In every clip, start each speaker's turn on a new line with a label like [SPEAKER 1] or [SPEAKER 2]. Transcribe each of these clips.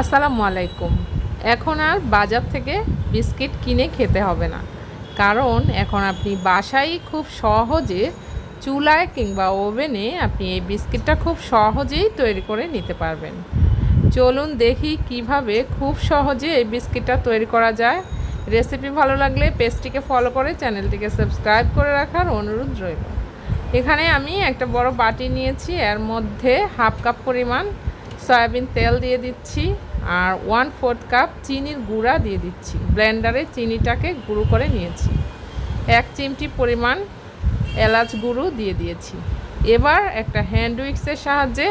[SPEAKER 1] আসসালামু আলাইকুম। এখন আর বাজার থেকে বিস্কিট কিনে খেতে হবে না। কারণ এখন আপনি বাসায় খুব সহজে চুলায় কিংবা ওভেনে আপনি এই বিস্কিটটা খুব সহজেই তৈরি করে নিতে পারবেন। চলুন দেখি কীভাবে খুব সহজে এই বিস্কিটটা তৈরি করা যায়। রেসিপি ভালো লাগলে পেজটিকে ফলো করে চ্যানেলটিকে সাবস্ক্রাইব করে রাখার অনুরোধ রইল। এখানে আমি একটা বড় বাটি নিয়েছি। এর মধ্যে হাফ কাপ পরিমাণ সয়াবিন তেল দিয়ে দিচ্ছি। আর ওয়ান ফোর্থ কাপ চিনির গুঁড়া দিয়ে দিচ্ছি। ব্লেন্ডারে চিনিটাকে গুঁড়ো করে নিয়েছি। এক চিমটি পরিমাণ এলাচ গুঁড়ো দিয়ে দিয়েছি। এবার একটা হ্যান্ড উইক্সের সাহায্যে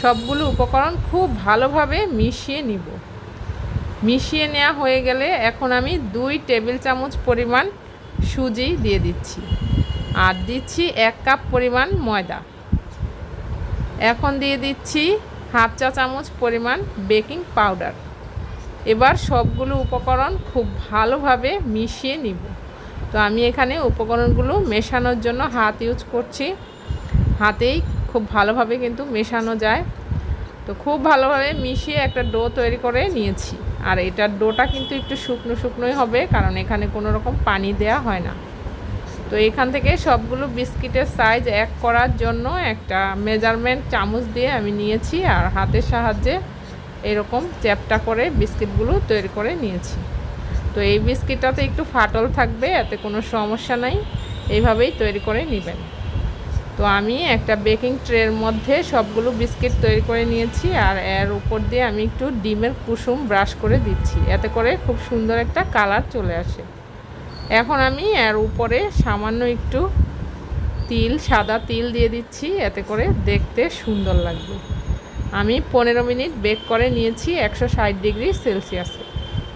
[SPEAKER 1] সবগুলো উপকরণ খুব ভালোভাবে মিশিয়ে নিব। মিশিয়ে নেওয়া হয়ে গেলে এখন আমি দুই টেবিল চামচ পরিমাণ সুজি দিয়ে দিচ্ছি। আর দিচ্ছি এক কাপ পরিমাণ ময়দা। এখন দিয়ে দিচ্ছি হাফ চা চামচ পরিমাণ বেকিং পাউডার। এবার সবগুলো উপকরণ খুব ভালোভাবে মিশিয়ে নিব। তো আমি এখানে উপকরণগুলো মেশানোর জন্য হাত ইউজ করছি। হাতেই খুব ভালোভাবে কিন্তু মেশানো যায়। তো খুব ভালোভাবে মিশিয়ে একটা ডো তৈরি করে নিয়েছি। আর এটার ডোটা কিন্তু একটু শুকনো শুকনোই হবে, কারণ এখানে কোনো রকম পানি দেয়া হয় না। তো এখান থেকে সবগুলো বিস্কিটের সাইজ এক করার জন্য একটা মেজারমেন্ট চামচ দিয়ে আমি নিয়েছি আর হাতের সাহায্যে এরকম চ্যাপটা করে বিস্কিটগুলো তৈরি করে নিয়েছি। তো এই বিস্কিটটাতে একটু ফাটল থাকবে, এতে কোনো সমস্যা নাই। এইভাবেই তৈরি করে নেবেন। তো আমি একটা বেকিং ট্রের মধ্যে সবগুলো বিস্কিট তৈরি করে নিয়েছি আর এর উপর দিয়ে আমি একটু ডিমের কুসুম ব্রাশ করে দিচ্ছি। এতে করে খুব সুন্দর একটা কালার চলে আসে। এখন আমি এর উপরে সামান্য একটু তিল, সাদা তিল দিয়ে দিচ্ছি, এতে করে দেখতে সুন্দর লাগবে। আমি পনেরো মিনিট বেক করে নিয়েছি একশো ষাট ডিগ্রি সেলসিয়াসে।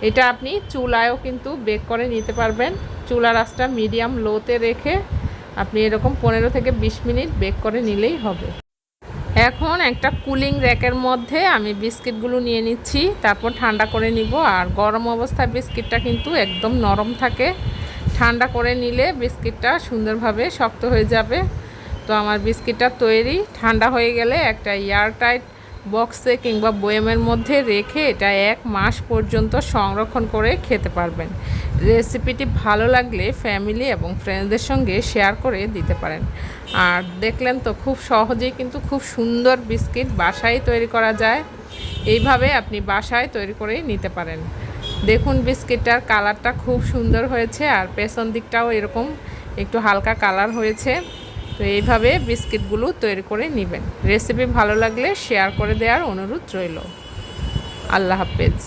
[SPEAKER 1] এটা আপনি চুলায়ও কিন্তু বেক করে নিতে পারবেন। চুলার আঁচটা মিডিয়াম লোতে রেখে আপনি এরকম পনেরো থেকে বিশ মিনিট বেক করে নিলেই হবে। এখন একটা কুলিং র্যাকের মধ্যে আমি বিস্কিটগুলো নিয়ে নিচ্ছি, তারপর ঠান্ডা করে নিব। আর গরম অবস্থায় বিস্কিটটা কিন্তু একদম নরম থাকে। ঠান্ডা করে নিলে বিস্কিটটা সুন্দরভাবে শক্ত হয়ে যাবে। তো আমার বিস্কিটটা তৈরি। ঠান্ডা হয়ে গেলে একটা এয়ারটাইট বক্সে কিংবা বয়েমের মধ্যে রেখে এটা এক মাস পর্যন্ত সংরক্ষণ করে খেতে পারবেন। রেসিপিটি ভালো লাগলে ফ্যামিলি এবং ফ্রেন্ডসদের সঙ্গে শেয়ার করে দিতে পারেন। আর দেখলেন তো খুব সহজেই কিন্তু খুব সুন্দর বিস্কিট বাসায় তৈরি করা যায়। এইভাবে আপনি বাসায় তৈরি করেই নিতে পারেন। দেখুন বিস্কিটটার কালারটা খুব সুন্দর হয়েছে আর পেছন দিকটাও এরকম একটু হালকা কালার হয়েছে। তো এইভাবে বিস্কিটগুলো তৈরি করে নেবেন। রেসিপি ভালো লাগলে শেয়ার করে দেওয়ার অনুরোধ রইল। আল্লাহ হাফেজ।